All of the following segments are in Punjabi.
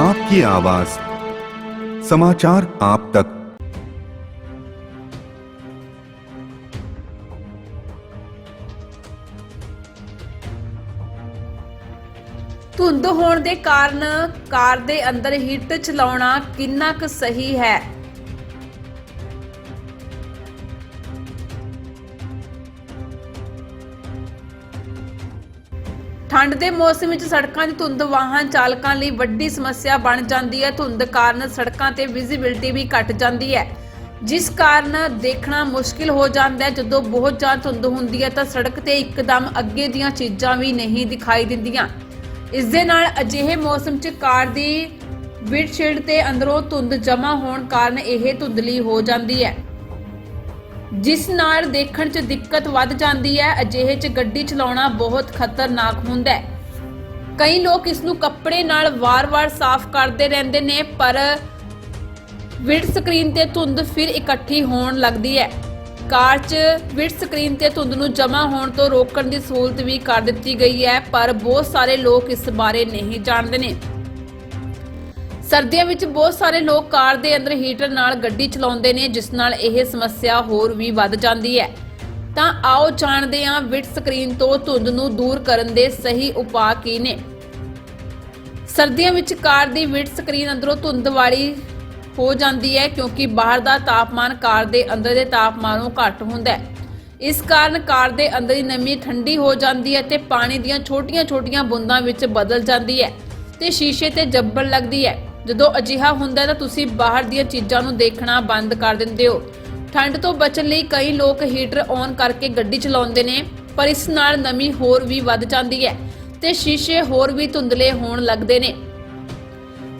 आपकी आवाज समाचार आप तक ਧੁੰਦ ਹੋਣ ਦੇ ਕਾਰਨ ਕਾਰ ਦੇ ਅੰਦਰ ਹੀਟ ਚਲਾਉਣਾ ਕਿੰਨਾ ਕੁ ਸਹੀ ਹੈ ਠੰਡ ਦੇ ਮੌਸਮ ਵਿੱਚ ਸੜਕਾਂ 'ਤੇ ਧੁੰਦ, ਵਾਹਨ ਚਾਲਕਾਂ ਲਈ ਵੱਡੀ ਸਮੱਸਿਆ ਬਣ ਜਾਂਦੀ ਹੈ। ਧੁੰਦ ਕਾਰਨ ਸੜਕਾਂ ਤੇ ਵਿਜ਼ਿਬਿਲਟੀ ਵੀ ਘਟ ਜਾਂਦੀ ਹੈ। ਜਿਸ ਕਾਰਨ ਦੇਖਣਾ ਮੁਸ਼ਕਿਲ ਹੋ ਜਾਂਦਾ ਹੈ। ਜਦੋਂ ਬਹੁਤ ਜ਼ਿਆਦਾ ਧੁੰਦ ਹੁੰਦੀ ਹੈ ਤਾਂ ਸੜਕ ਤੇ ਇੱਕਦਮ ਅੱਗੇ ਦੀਆਂ ਚੀਜ਼ਾਂ ਵੀ ਨਹੀਂ ਦਿਖਾਈ ਦਿੰਦੀਆਂ। ਇਸ ਦੇ ਨਾਲ ਅਜਿਹੇ ਮੌਸਮ 'ਚ ਕਾਰ ਦੀ ਵਿੰਡਸ਼ੀਲਡ ਤੇ ਅੰਦਰੋਂ ਧੁੰਦ ਜਮ੍ਹਾਂ ਹੋਣ ਕਾਰਨ ਇਹ ਧੁੰਦਲੀ ਹੋ ਜਾਂਦੀ ਹੈ। ਜਿਸ ਨਾਲ ਦੇਖਣ 'ਚ ਦਿੱਕਤ ਵੱਧ ਜਾਂਦੀ ਹੈ, ਅਜਿਹੇ 'ਚ ਗੱਡੀ ਚਲਾਉਣਾ ਬਹੁਤ ਖਤਰਨਾਕ ਹੁੰਦਾ ਹੈ। ਕਈ ਲੋਕ ਇਸ ਨੂੰ ਕੱਪੜੇ ਨਾਲ ਵਾਰ-ਵਾਰ ਸਾਫ਼ ਕਰਦੇ ਰਹਿੰਦੇ ਨੇ, ਪਰ ਵਿੰਡ ਸਕਰੀਨ ਤੇ ਧੁੰਦ ਫਿਰ ਇਕੱਠੀ ਹੋਣ ਲੱਗਦੀ ਹੈ। ਕਾਰ 'ਚ ਵਿੰਡ ਸਕਰੀਨ ਤੇ ਧੁੰਦ ਨੂੰ ਜਮ੍ਹਾਂ ਹੋਣ ਤੋਂ ਰੋਕਣ ਦੀ ਸਹੂਲਤ ਵੀ ਕਰ ਦਿੱਤੀ ਗਈ ਹੈ, ਪਰ ਬਹੁਤ ਸਾਰੇ ਲੋਕ ਇਸ ਬਾਰੇ ਨਹੀਂ ਜਾਣਦੇ ਨੇ। ਸਰਦੀਆਂ ਵਿੱਚ ਬਹੁਤ ਸਾਰੇ ਲੋਕ ਕਾਰ ਦੇ ਅੰਦਰ ਹੀਟਰ ਨਾਲ ਗੱਡੀ ਚਲਾਉਂਦੇ ਨੇ, ਜਿਸ ਨਾਲ ਇਹ ਸਮੱਸਿਆ ਹੋਰ ਵੀ ਵੱਧ ਜਾਂਦੀ ਹੈ। ਤਾਂ ਆਓ ਜਾਣਦੇ ਹਾਂ ਵਿਟ ਸਕਰੀਨ ਤੋਂ ਧੁੰਦ ਨੂੰ ਦੂਰ ਕਰਨ ਦੇ ਸਹੀ ਉਪਾਅ ਕੀ ਨੇ। ਸਰਦੀਆਂ ਵਿੱਚ ਕਾਰ ਦੀ ਵਿੰਡ ਸਕਰੀਨ ਅੰਦਰੋਂ ਧੁੰਦ ਵਾਲੀ ਹੋ ਜਾਂਦੀ ਹੈ, ਕਿਉਂਕਿ ਬਾਹਰ ਦਾ ਤਾਪਮਾਨ ਕਾਰ ਦੇ ਅੰਦਰ ਦੇ ਤਾਪਮਾਨੋਂ ਘੱਟ ਹੁੰਦਾ ਹੈ। ਇਸ ਕਾਰਨ ਕਾਰ ਦੇ ਅੰਦਰ ਦੀ ਨਮੀ ਠੰਡੀ ਹੋ ਜਾਂਦੀ ਹੈ ਤੇ ਪਾਣੀ ਦੀਆਂ ਛੋਟੀਆਂ-ਛੋਟੀਆਂ ਬੂੰਦਾਂ ਵਿੱਚ ਬਦਲ ਜਾਂਦੀ ਹੈ ਤੇ ਸ਼ੀਸ਼ੇ ਤੇ ਜੱਬਣ ਲੱਗਦੀ ਹੈ। ਜਦੋਂ ਅਜਿਹਾ ਹੁੰਦਾ ਹੈ ਤਾਂ ਤੁਸੀਂ ਬਾਹਰ ਦੀਆਂ ਚੀਜ਼ਾਂ ਨੂੰ ਦੇਖਣਾ ਬੰਦ ਕਰ ਦਿੰਦੇ ਹੋ। ਠੰਡ ਤੋਂ ਬਚਣ ਲਈ ਕਈ ਲੋਕ ਹੀਟਰ ਔਨ ਕਰਕੇ ਗੱਡੀ ਚਲਾਉਂਦੇ ਨੇ, ਪਰ ਇਸ ਨਾਲ ਨਮੀ ਹੋਰ ਵੀ ਵੱਧ ਜਾਂਦੀ ਹੈ ਤੇ ਸ਼ੀਸ਼ੇ ਹੋਰ ਵੀ ਧੁੰਦਲੇ ਹੋਣ ਲੱਗਦੇ ਨੇ।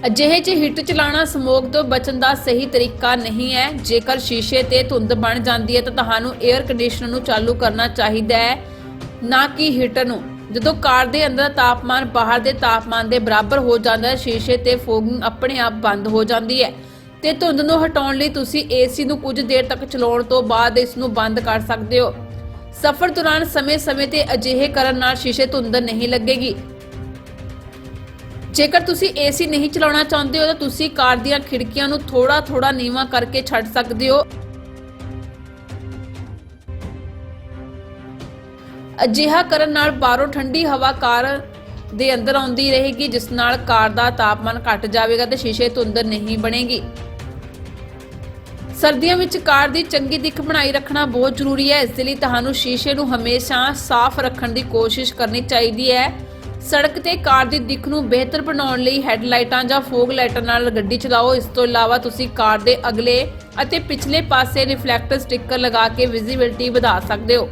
ਅਜਿਹੇ 'ਚ ਹੀਟਰ ਚਲਾਉਣਾ ਸਮੋਗ ਤੋਂ ਬਚਣ ਦਾ ਸਹੀ ਤਰੀਕਾ ਨਹੀਂ ਹੈ। ਜੇਕਰ ਸ਼ੀਸ਼ੇ ਤੇ ਧੁੰਦ ਬਣ ਜਾਂਦੀ ਹੈ ਤਾਂ ਤੁਹਾਨੂੰ 에ਅਰ ਕੰਡੀਸ਼ਨਰ ਨੂੰ ਚਾਲੂ ਕਰਨਾ ਚਾਹੀਦਾ ਹੈ, ਨਾ ਕਿ ਹੀਟਰ ਨੂੰ। ਜਦੋਂ ਕਾਰ ਦੇ ਅੰਦਰ ਤਾਪਮਾਨ ਬਾਹਰ ਦੇ ਤਾਪਮਾਨ ਦੇ ਬਰਾਬਰ ਹੋ ਜਾਂਦਾ ਹੈ, ਸ਼ੀਸ਼ੇ ਤੇ ਫੋਗਿੰਗ ਆਪਣੇ ਆਪ ਬੰਦ ਹੋ ਜਾਂਦੀ ਹੈ। ਤੇ ਧੁੰਦ ਨੂੰ ਹਟਾਉਣ ਲਈ ਤੁਸੀਂ ਏਸੀ ਨੂੰ ਕੁਝ ਦੇਰ ਤੱਕ ਚਲਾਉਣ ਤੋਂ ਬਾਅਦ ਇਸ ਨੂੰ ਬੰਦ ਕਰ ਸਕਦੇ ਹੋ। ਸਫ਼ਰ ਦੌਰਾਨ ਸਮੇਂ-ਸਮੇਂ ਤੇ ਅਜਿਹੇ ਕਰਨ ਨਾਲ ਸ਼ੀਸ਼ੇ ਧੁੰਦ ਨਹੀਂ ਲੱਗੇਗੀ। ਜੇਕਰ ਤੁਸੀਂ ਏਸੀ ਨਹੀਂ ਚਲਾਉਣਾ ਚਾਹੁੰਦੇ ਹੋ, ਤਾਂ ਤੁਸੀਂ ਕਾਰ ਦੀਆਂ ਖਿੜਕੀਆਂ ਨੂੰ ਥੋੜਾ ਥੋੜਾ ਨੀਵਾਂ ਕਰਕੇ ਛੱਡ ਸਕਦੇ ਹੋ। ਅਜਿਹਾ ਕਰਨ ਨਾਲ ਬਾਹਰੋਂ ਠੰਡੀ ਹਵਾ ਕਾਰ ਦੇ ਅੰਦਰ ਆਉਂਦੀ ਰਹੇਗੀ, ਜਿਸ ਨਾਲ ਕਾਰ ਦਾ ਤਾਪਮਾਨ ਘਟ ਜਾਵੇਗਾ ਤੇ ਸ਼ੀਸ਼ੇ ਧੁੰਦਰ ਨਹੀਂ ਬਣੇਗੀ। ਸਰਦੀਆਂ ਵਿੱਚ ਕਾਰ ਦੀ ਚੰਗੀ ਦਿੱਖ ਬਣਾਈ ਰੱਖਣਾ ਬਹੁਤ ਜ਼ਰੂਰੀ ਹੈ। ਇਸ ਦੇ ਲਈ ਤੁਹਾਨੂੰ ਸ਼ੀਸ਼ੇ ਨੂੰ ਹਮੇਸ਼ਾ ਸਾਫ਼ ਰੱਖਣ ਦੀ ਕੋਸ਼ਿਸ਼ ਕਰਨੀ ਚਾਹੀਦੀ ਹੈ। ਸੜਕ ਤੇ ਕਾਰ ਦੀ ਦਿੱਖ ਨੂੰ ਬਿਹਤਰ ਬਣਾਉਣ ਲਈ ਹੈਡਲਾਈਟਾਂ ਜਾਂ ਫੋਗ ਲਾਈਟਾਂ ਨਾਲ ਗੱਡੀ ਚਲਾਓ। ਇਸ ਤੋਂ ਇਲਾਵਾ ਤੁਸੀਂ ਕਾਰ ਦੇ ਅਗਲੇ ਅਤੇ ਪਿਛਲੇ ਪਾਸੇ ਰਿਫਲੈਕਟਰ ਸਟicker ਲਗਾ ਕੇ ਵਿਜ਼ਿਬਿਲਟੀ ਵਧਾ ਸਕਦੇ ਹੋ।